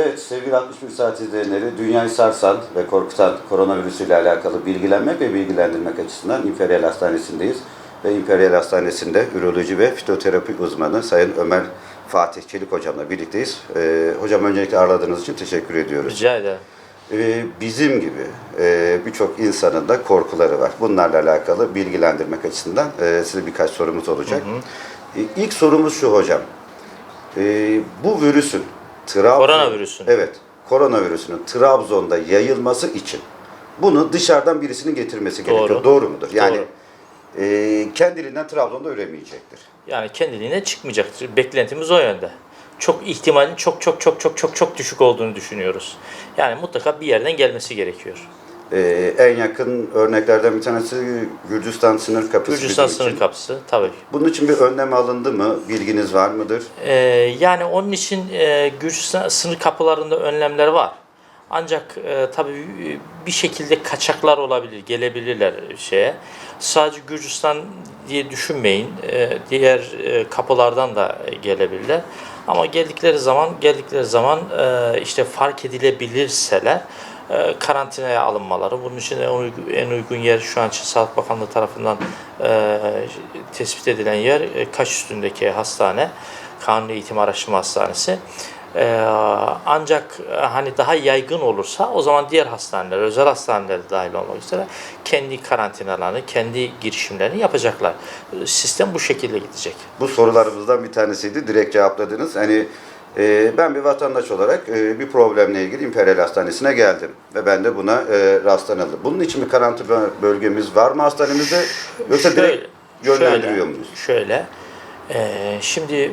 Evet sevgili 61 saat izleyenleri dünyayı sarsan ve korkutan koronavirüsü ile alakalı bilgilenmek ve bilgilendirmek açısından İmperial Hastanesi'ndeyiz. Ve İmperial Hastanesi'nde üroloji ve fitoterapi uzmanı Sayın Ömer Fatih Çelik hocamla birlikteyiz. Ee, hocam öncelikle ağırladığınız için teşekkür ediyoruz. Rica ederim. Ee, bizim gibi e, birçok insanın da korkuları var. Bunlarla alakalı bilgilendirmek açısından e, size birkaç sorumuz olacak. E, İlk sorumuz şu hocam. E, bu virüsün Trabzon, Koronavirüsün. Evet. Koronavirüsünün Trabzon'da yayılması için bunu dışarıdan birisinin getirmesi gerekiyor. Doğru. Doğru mudur? Yani Doğru. e, kendiliğinden Trabzon'da ölemeyecektir. Yani kendiliğine çıkmayacaktır. Beklentimiz o yönde. Çok ihtimalin çok çok çok çok çok çok düşük olduğunu düşünüyoruz. Yani mutlaka bir yerden gelmesi gerekiyor. E, en yakın örneklerden bir tanesi Gürcistan sınır kapısı. Gürcistan bizim için. sınır kapısı tabii. Bunun için bir önlem alındı mı? Bilginiz var mıdır? Ee, yani onun için e, Gürcistan sınır kapılarında önlemler var. Ancak e, tabii bir şekilde kaçaklar olabilir, gelebilirler şeye. Sadece Gürcistan diye düşünmeyin. E, diğer e, kapılardan da gelebilirler. Ama geldikleri zaman geldikleri zaman e, işte fark edilebilirseler karantinaya alınmaları. Bunun için en uygun, en uygun yer şu an Sağlık Bakanlığı tarafından e, tespit edilen yer e, Kaş üstündeki hastane. Kanuni Eğitim Araştırma Hastanesi. E, ancak e, hani daha yaygın olursa o zaman diğer hastaneler, özel hastaneler dahil olmak üzere kendi karantinalarını, kendi girişimlerini yapacaklar. E, Sistem bu şekilde gidecek. Bu sorularımızdan bir tanesiydi. Direkt cevapladınız. Hani e, ben bir vatandaş olarak e, bir problemle ilgili İmperial Hastanesi'ne geldim. Ve ben de buna e, rastlanıldı. Bunun için bir karantina bölgemiz var mı hastanemizde? Yoksa direkt yönlendiriyor şöyle, muyuz? Şöyle, e, şimdi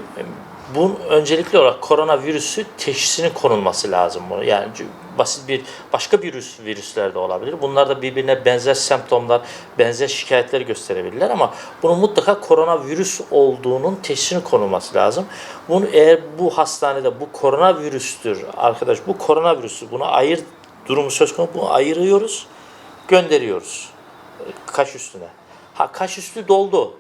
bu öncelikli olarak koronavirüsü teşhisinin konulması lazım. Yani basit bir başka virüs virüsler de olabilir. Bunlar da birbirine benzer semptomlar, benzer şikayetler gösterebilirler ama bunun mutlaka koronavirüs olduğunun teşhisinin konulması lazım. Bunu eğer bu hastanede bu koronavirüstür arkadaş bu koronavirüsü bunu ayır durumu söz konusu bunu ayırıyoruz, gönderiyoruz kaş üstüne. Ha kaş üstü doldu.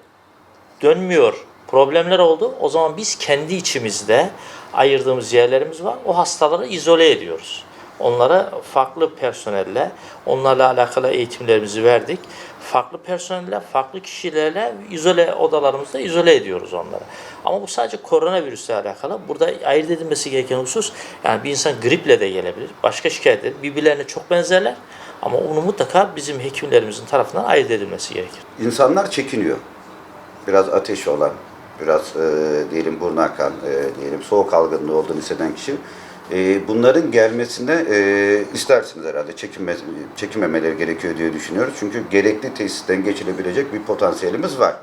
Dönmüyor. Problemler oldu. O zaman biz kendi içimizde ayırdığımız yerlerimiz var. O hastaları izole ediyoruz. Onlara farklı personelle, onlarla alakalı eğitimlerimizi verdik. Farklı personelle, farklı kişilerle izole odalarımızda izole ediyoruz onları. Ama bu sadece koronavirüsle alakalı. Burada ayırt edilmesi gereken husus, yani bir insan griple de gelebilir. Başka şikayetler birbirlerine çok benzerler. Ama onu mutlaka bizim hekimlerimizin tarafından ayırt edilmesi gerekir. İnsanlar çekiniyor. Biraz ateş olan, biraz e, diyelim burnu akan, e, diyelim soğuk algınlığı olduğunu hisseden kişi e, bunların gelmesine e, istersiniz herhalde. Çekinme, çekinmemeleri gerekiyor diye düşünüyoruz. Çünkü gerekli tesisten geçilebilecek bir potansiyelimiz var.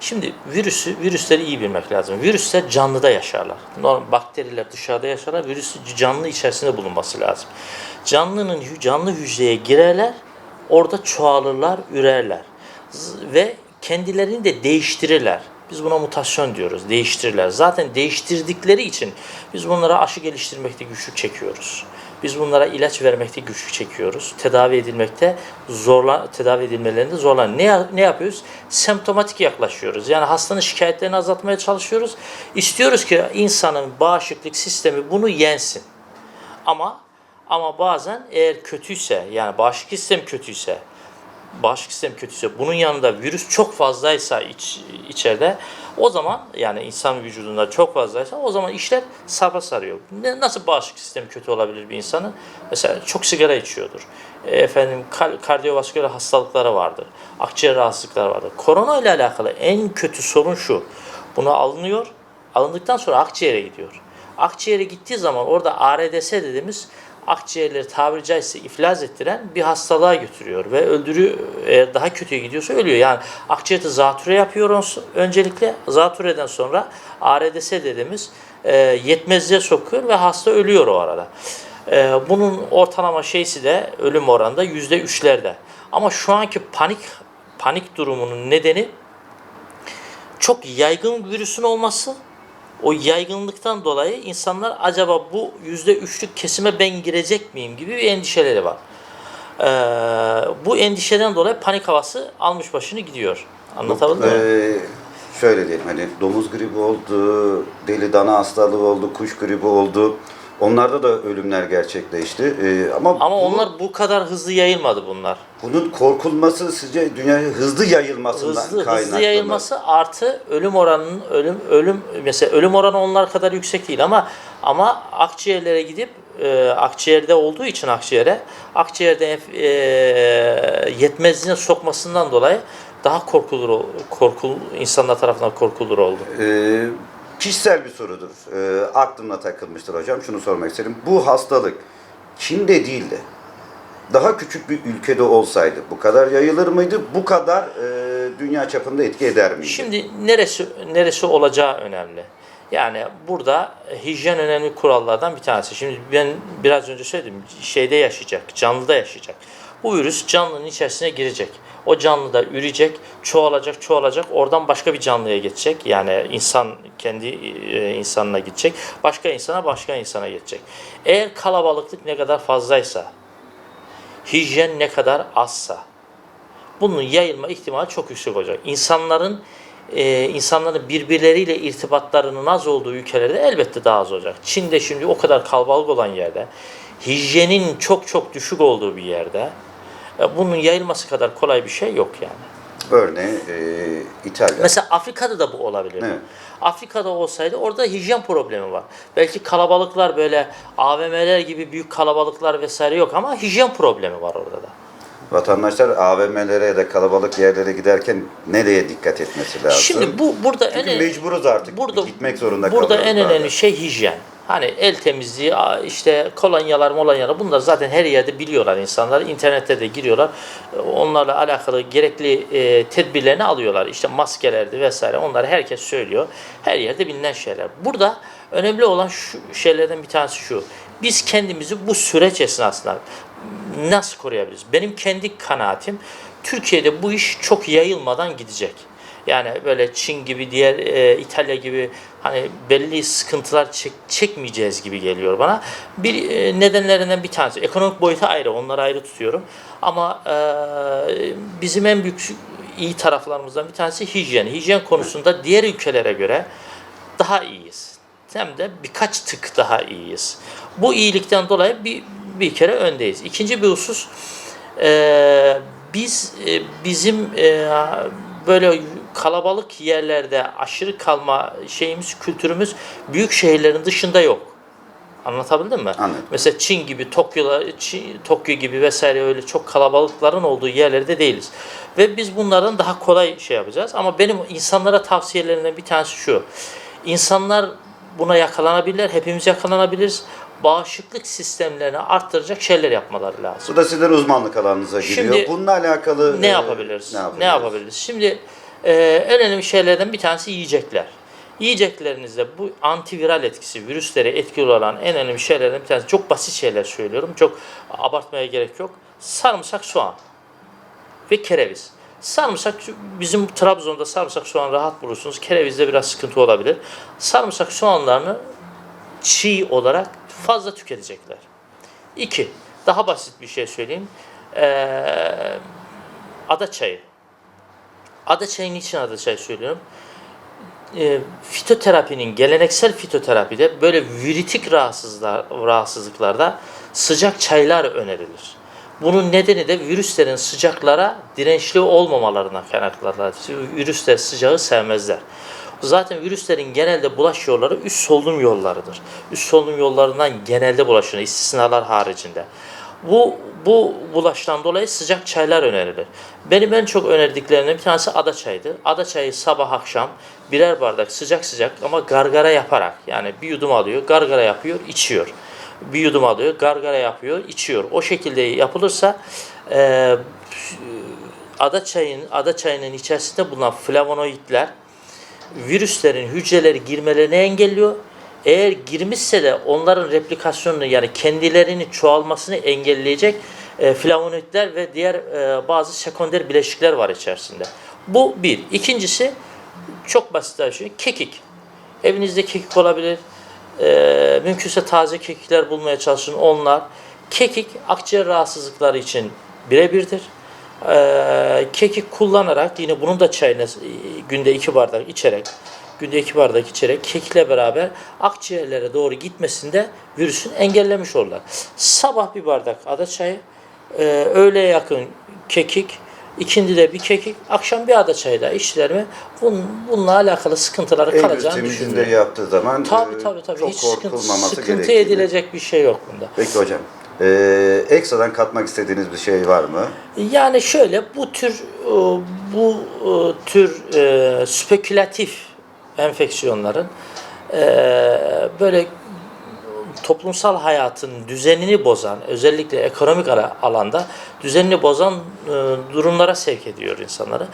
Şimdi virüsü, virüsleri iyi bilmek lazım. Virüsler canlıda yaşarlar. Normal bakteriler dışarıda yaşarlar. Virüs canlı içerisinde bulunması lazım. Canlının canlı hücreye girerler, orada çoğalırlar, ürerler. Ve kendilerini de değiştirirler. Biz buna mutasyon diyoruz. Değiştirirler. Zaten değiştirdikleri için biz bunlara aşı geliştirmekte güçlük çekiyoruz. Biz bunlara ilaç vermekte güçlük çekiyoruz. Tedavi edilmekte zorla tedavi edilmelerinde zorlan. Ne ne yapıyoruz? Semptomatik yaklaşıyoruz. Yani hastanın şikayetlerini azaltmaya çalışıyoruz. İstiyoruz ki insanın bağışıklık sistemi bunu yensin. Ama ama bazen eğer kötüyse yani bağışıklık sistemi kötüyse bağışıklık sistemi kötüyse bunun yanında virüs çok fazlaysa iç, içeride o zaman yani insan vücudunda çok fazlaysa o zaman işler sarpa sarıyor. Ne, nasıl bağışıklık sistemi kötü olabilir bir insanın? Mesela çok sigara içiyordur. E, efendim kar- kardiyovasküler hastalıkları vardır. Akciğer rahatsızlıkları vardır. Korona ile alakalı en kötü sorun şu. Bunu alınıyor. Alındıktan sonra akciğere gidiyor. Akciğere gittiği zaman orada ARDS dediğimiz akciğerleri tabiri caizse iflas ettiren bir hastalığa götürüyor ve öldürüyor. Eğer daha kötüye gidiyorsa ölüyor. Yani akciğerde zatüre yapıyor öncelikle. Zatürreden sonra ARDS dediğimiz e, yetmezliğe sokuyor ve hasta ölüyor o arada. E, bunun ortalama şeysi de ölüm oranında yüzde üçlerde. Ama şu anki panik panik durumunun nedeni çok yaygın virüsün olması o yaygınlıktan dolayı insanlar acaba bu yüzde üçlük kesime ben girecek miyim gibi bir endişeleri var. Ee, bu endişeden dolayı panik havası almış başını gidiyor. Anlatabildim mi? Ee, şöyle diyelim hani domuz gribi oldu, deli dana hastalığı oldu, kuş gribi oldu. Onlarda da ölümler gerçekleşti. E, ama Ama bu- onlar bu kadar hızlı yayılmadı bunlar. bunun korkulması sizce dünyaya hızlı yayılmasından Hızlı kaynaklı hızlı mı? yayılması artı ölüm oranının ölüm ölüm mesela ölüm oranı onlar kadar yüksek değil ama ama akciğerlere gidip e, akciğerde olduğu için akciğere akciğerde e, yetmezliğine sokmasından dolayı daha korkulur korkul insanlar tarafından korkulur oldu. Ee, kişisel bir sorudur. Ee, aklımda takılmıştır hocam. Şunu sormak istedim. Bu hastalık Çin'de değil de daha küçük bir ülkede olsaydı bu kadar yayılır mıydı? Bu kadar e, dünya çapında etki eder miydi? Şimdi neresi neresi olacağı önemli. Yani burada hijyen önemli kurallardan bir tanesi. Şimdi ben biraz önce söyledim şeyde yaşayacak, canlıda yaşayacak. Bu virüs canlının içerisine girecek. O canlı da ürecek, çoğalacak, çoğalacak. Oradan başka bir canlıya geçecek. Yani insan kendi e, insanına gidecek. Başka insana, başka insana geçecek. Eğer kalabalıklık ne kadar fazlaysa, hijyen ne kadar azsa, bunun yayılma ihtimali çok yüksek olacak. İnsanların e, insanların birbirleriyle irtibatlarının az olduğu ülkelerde elbette daha az olacak. Çin'de şimdi o kadar kalabalık olan yerde, hijyenin çok çok düşük olduğu bir yerde bunun yayılması kadar kolay bir şey yok yani. Örneğin e, İtalya. Mesela Afrika'da da bu olabilir. Evet. Afrika'da olsaydı orada hijyen problemi var. Belki kalabalıklar böyle AVM'ler gibi büyük kalabalıklar vesaire yok ama hijyen problemi var orada da. Vatandaşlar AVM'lere ya da kalabalık yerlere giderken nereye dikkat etmesi lazım? Şimdi bu burada Çünkü en mecburuz artık. burada Gitmek zorunda Burada en önemli şey hijyen. Hani el temizliği, işte kolonyalar, molonyalar bunlar zaten her yerde biliyorlar insanlar. İnternette de giriyorlar. Onlarla alakalı gerekli e, tedbirlerini alıyorlar. İşte maskelerdi vesaire. Onları herkes söylüyor. Her yerde bilinen şeyler. Burada önemli olan şu şeylerden bir tanesi şu. Biz kendimizi bu süreç esnasında nasıl koruyabiliriz? Benim kendi kanaatim Türkiye'de bu iş çok yayılmadan gidecek. Yani böyle Çin gibi, diğer e, İtalya gibi hani belli sıkıntılar çek, çekmeyeceğiz gibi geliyor bana. Bir e, nedenlerinden bir tanesi. Ekonomik boyutu ayrı, onları ayrı tutuyorum. Ama e, bizim en büyük iyi taraflarımızdan bir tanesi hijyen. Hijyen konusunda diğer ülkelere göre daha iyiyiz. Hem de birkaç tık daha iyiyiz. Bu iyilikten dolayı bir, bir kere öndeyiz. İkinci bir husus, e, biz e, bizim e, böyle kalabalık yerlerde aşırı kalma şeyimiz, kültürümüz büyük şehirlerin dışında yok. Anlatabildim mi? Anladım. Mesela Çin gibi, Tokyo'la, Çin- Tokyo gibi vesaire öyle çok kalabalıkların olduğu yerlerde değiliz. Ve biz bunların daha kolay şey yapacağız. Ama benim insanlara tavsiyelerimden bir tanesi şu. İnsanlar buna yakalanabilirler, hepimiz yakalanabiliriz. Bağışıklık sistemlerini arttıracak şeyler yapmaları lazım. Bu da sizin uzmanlık alanınıza giriyor. Şimdi Bununla alakalı Ne e, yapabiliriz? Ne Ne yapabiliriz? yapabiliriz? Şimdi e, en önemli şeylerden bir tanesi yiyecekler. Yiyeceklerinizde bu antiviral etkisi, virüslere etkili olan en önemli şeylerden bir tanesi. Çok basit şeyler söylüyorum. Çok abartmaya gerek yok. Sarımsak, soğan ve kereviz. Sarımsak bizim Trabzon'da sarımsak soğan rahat bulursunuz. Kerevizde biraz sıkıntı olabilir. Sarımsak soğanlarını çiğ olarak fazla tüketecekler. İki, daha basit bir şey söyleyeyim. Ee, ada çayı. Ada çayı niçin ada çayı söylüyorum? Ee, fitoterapinin, geleneksel fitoterapide böyle viritik rahatsızlar, rahatsızlıklarda sıcak çaylar önerilir. Bunun nedeni de virüslerin sıcaklara dirençli olmamalarına kaynaklanır. Virüsler sıcağı sevmezler. Zaten virüslerin genelde bulaş yolları üst solunum yollarıdır. Üst solunum yollarından genelde bulaşır, istisnalar haricinde. Bu bu bulaştan dolayı sıcak çaylar önerilir. Benim en çok önerdiklerimden bir tanesi ada çayıdır. Ada çayı sabah akşam birer bardak sıcak sıcak ama gargara yaparak yani bir yudum alıyor, gargara yapıyor, içiyor. Bir yudum alıyor, gargara yapıyor, içiyor. O şekilde yapılırsa e, ada çayının ada çayının içerisinde bulunan flavonoidler virüslerin hücreleri girmelerini engelliyor. Eğer girmişse de onların replikasyonunu yani kendilerini çoğalmasını engelleyecek e, flavonoidler ve diğer e, bazı sekonder bileşikler var içerisinde. Bu bir. İkincisi çok basit bir şey. Kekik. Evinizde kekik olabilir. E, mümkünse taze kekikler bulmaya çalışın. Onlar. Kekik akciğer rahatsızlıkları için birebirdir. E, kekik kullanarak yine bunun da çayını e, günde iki bardak içerek günde iki bardak içerek kekle beraber akciğerlere doğru gitmesinde virüsün engellemiş olurlar. Sabah bir bardak ada çayı, e, öğleye yakın kekik, ikindi de bir kekik, akşam bir ada çayı da içtiler mi bunun, bununla alakalı sıkıntıları En kalacağını düşünüyorum. yaptığı zaman Tabii e, tabii tabii. çok Hiç sıkıntı, korkulmaması sıkıntı gerektiğini. edilecek bir şey yok bunda. Peki hocam. E, ekstradan katmak istediğiniz bir şey var mı? Yani şöyle bu tür e, bu e, tür e, spekülatif enfeksiyonların böyle toplumsal hayatın düzenini bozan, özellikle ekonomik alanda düzenini bozan durumlara sevk ediyor insanları.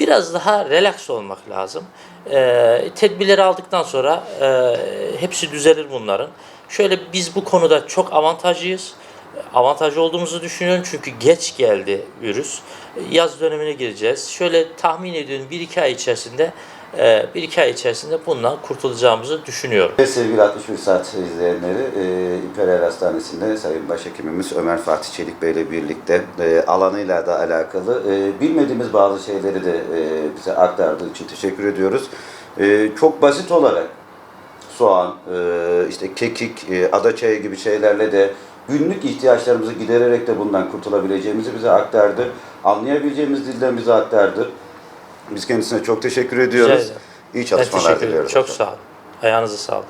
Biraz daha relax olmak lazım. Tedbirleri aldıktan sonra hepsi düzelir bunların. Şöyle biz bu konuda çok avantajlıyız avantajlı olduğumuzu düşünüyorum çünkü geç geldi virüs. Yaz dönemine gireceğiz. Şöyle tahmin ediyorum 1-2 ay içerisinde 1-2 ay içerisinde bundan kurtulacağımızı düşünüyorum. Sevgili 61 Saat izleyenleri, e, İmperial Hastanesi'nde Sayın Başhekimimiz Ömer Fatih Çelik Bey ile birlikte e, alanıyla da alakalı e, bilmediğimiz bazı şeyleri de e, bize aktardığı için teşekkür ediyoruz. E, çok basit olarak soğan, e, işte kekik, e, ada çayı gibi şeylerle de günlük ihtiyaçlarımızı gidererek de bundan kurtulabileceğimizi bize aktardı. Anlayabileceğimiz dilden bize aktardı. Biz kendisine çok teşekkür ediyoruz. ederim. İyi çalışmalar teşekkür ederim. diliyoruz. Çok sağ olun. Ayağınıza sağlık.